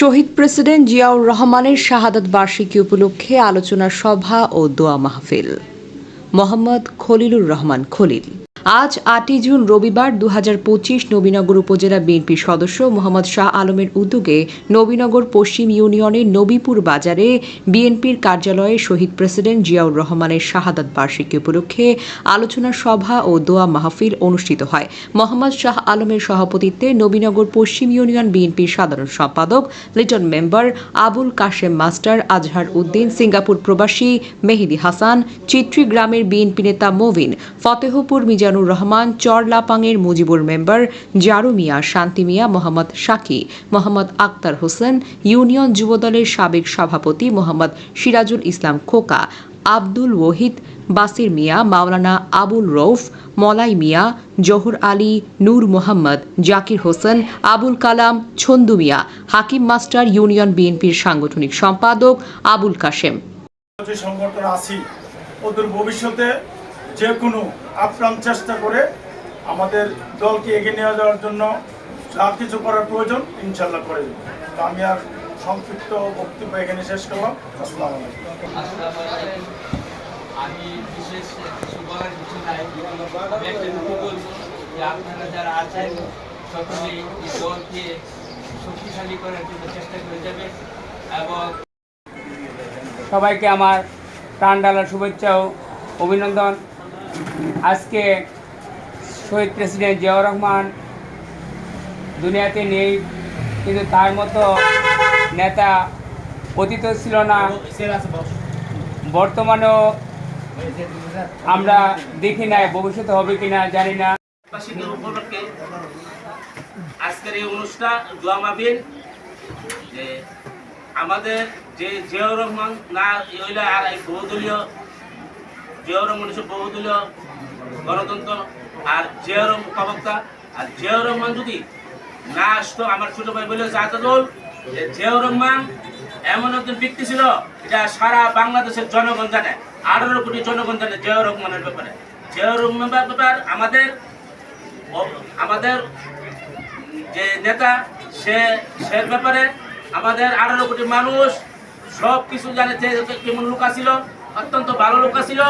শহীদ president Ziaur রহমানের শাহাদাত বার্ষিকী উপলক্ষে আলোচনা সভা ও দোয়া মাহফিল। মোহাম্মদ খলিলুর রহমান খলিল। আজ আটই জুন রবিবার দু হাজার পঁচিশ নবীনগর উপজেলা বিএনপির সদস্য মোহাম্মদ শাহ আলমের উদ্যোগে নবীনগর পশ্চিম ইউনিয়নের নবীপুর বাজারে বিএনপির কার্যালয়ে শহীদ প্রেসিডেন্ট জিয়াউর রহমানের শাহাদাত বার্ষিকী উপলক্ষে আলোচনা সভা ও দোয়া মাহফিল অনুষ্ঠিত হয়। মোহাম্মদ শাহ আলমের সভাপতিত্বে নবীনগর পশ্চিম ইউনিয়ন বিএনপির সাধারণ সম্পাদক, Liton member Abul Kashem master, Azhar Uddin, Singapore প্রবাসী মেহেদি হাসান চিত্রি গ্রামের বিএনপি নেতা মোবিন ফতেহপুর মিজানুর রহমান, চরলাপাংয়ের মুজিবুর মেম্বার জারু মিয়া শান্তি মিয়া মোহাম্মদ শাকি, মোহাম্মদ আক্তার হোসেন, ইউনিয়ন যুবদলের সাবেক সভাপতি মোহাম্মদ সিরাজুল ইসলাম খোকা, আব্দুল ওহিদ বাসির মিয়া, মাওলানা আবুল রৌফ মলাই মিয়া, জহুর আলী, নূর মোহাম্মদ, জাকির হোসেন, আবুল কালাম, ছন্দু মিয়া, হাকিম মাস্টার ইউনিয়ন বিএনপির সাংগঠনিক সম্পাদক আবুল কাশেম। সংগঠন আছি, ওদের ভবিষ্যতে যে কোনো আপ্রাণ চেষ্টা করে আমাদের দলকে এগিয়ে নিয়ে যাওয়ার জন্য যা কিছু করার প্রয়োজন ইনশাল্লাহ করে তো আমি আর সংক্ষিপ্ত বক্তব্য এখানে শেষ করলাম। আসসালামু আলাইকুম। আমি বিশেষ কিছু বলার কিছু নাই। আমি একটা বলব যে আপনারা যারা আছেন সকলেই এই দলকে শক্তিশালী করার জন্য চেষ্টা করে যাবেন এবং সবাইকে আমার প্রাণ ডালার শুভেচ্ছা ও অভিনন্দন। আজকে শহীদ প্রেসিডেন্ট জিয়াউর রহমান দুনিয়াতে নেই, কিন্তু তার মতো নেতা অতীত ছিল না। বর্তমানেও আমরা দেখি নাই, ভবিষ্যতে হবে কিনা জানি না। আজকের এই অনুষ্ঠান, দোয়া মাহফিল, যে আমাদের যে জিয়াউর রহমান না হইলে আর এই বহুদলীয় জিয়াউর রহমান হচ্ছে বহুদলীয় গণতন্ত্র আর রহমান প্রবক্তা আর জিয়াউর রহমান যদি না আসতো আমার ছোট ভাই বলে জাহাদুল যে জিয়াউর রহমান এমন একজন ব্যক্তি ছিল যা সারা বাংলাদেশের জনগণ জানে আঠারো কোটি জনগণ জানে জিয়াউর রহমানের ব্যাপারে জিয়াউর রহমানের ব্যাপার আমাদের আমাদের যে নেতা সে সে ব্যাপারে আমাদের আঠারো কোটি মানুষ সব কিছু জানে, যে কেমন লোক ছিল অত্যন্ত ভালো লোক ছিল।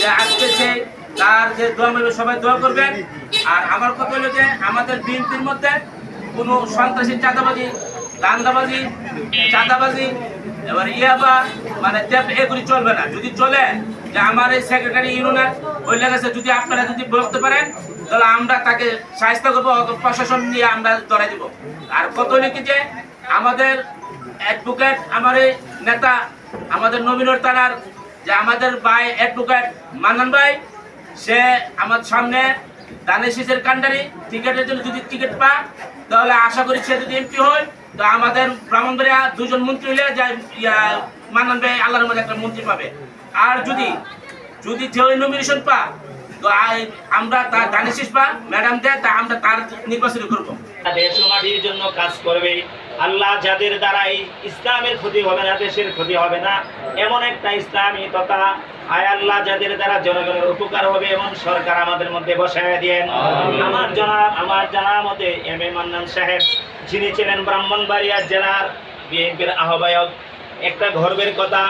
যে আজকে সে তার যে দোয়া মেবে সবাই দোয়া করবেন। আর আমার কথা হলো যে আমাদের বিএনপির মধ্যে কোনো সন্ত্রাসী, চাঁদাবাজি দান্দাবাজি চাঁদাবাজি, এবার ইয়াবা মানে ট্যাপ এগুলি চলবে না। যদি চলে, যে আমার এই সেক্রেটারি ইউনিয়নের ওই লেগেছে, যদি আপনারা যদি বলতে পারেন, তাহলে আমরা তাকে সাহায্য করব প্রশাসন নিয়ে আমরা ধরে দিব। আর কত লিখি যে আমাদের অ্যাডভোকেট আমার এই নেতা, আমাদের নবীনর তারার যে আমাদের ভাই অ্যাডভোকেট মান্নান ভাই, সে আমার সামনে দানেশিসের কান্ডারি টিকেটের জন্য যদি টিকিট পা তাহলে আশা করি সে যদি এমপি হয়, তো আমাদের ব্রাহ্মণবাড়িয়া দুজন মন্ত্রী হলে মান্নান ভাই আল্লাহর মধ্যে একটা মন্ত্রী পাবে। আর যদি যদি যে নমিনেশন পা তো আমরা তার দানেশিস পা ম্যাডাম দেয়, তা আমরা তার নির্বাচন করব। দেশ জন্য কাজ করবে আল্লাহ যাদের দ্বারাই ইসলামের ক্ষতি হবে না দেশের ক্ষতি হবে না এমন একটা ইসলামী তথা আয় আল্লাহ যাদের দ্বারা জনগণের উপকার হবে এমন সরকার আমাদের মধ্যে বসায় দিয়েন আমার জানা আমার জানা মতে এম এ মান্নান সাহেব যিনি ছিলেন ব্রাহ্মণবাড়িয়া জেলার বিএনপির আহ্বায়ক একটা গর্বের কথা।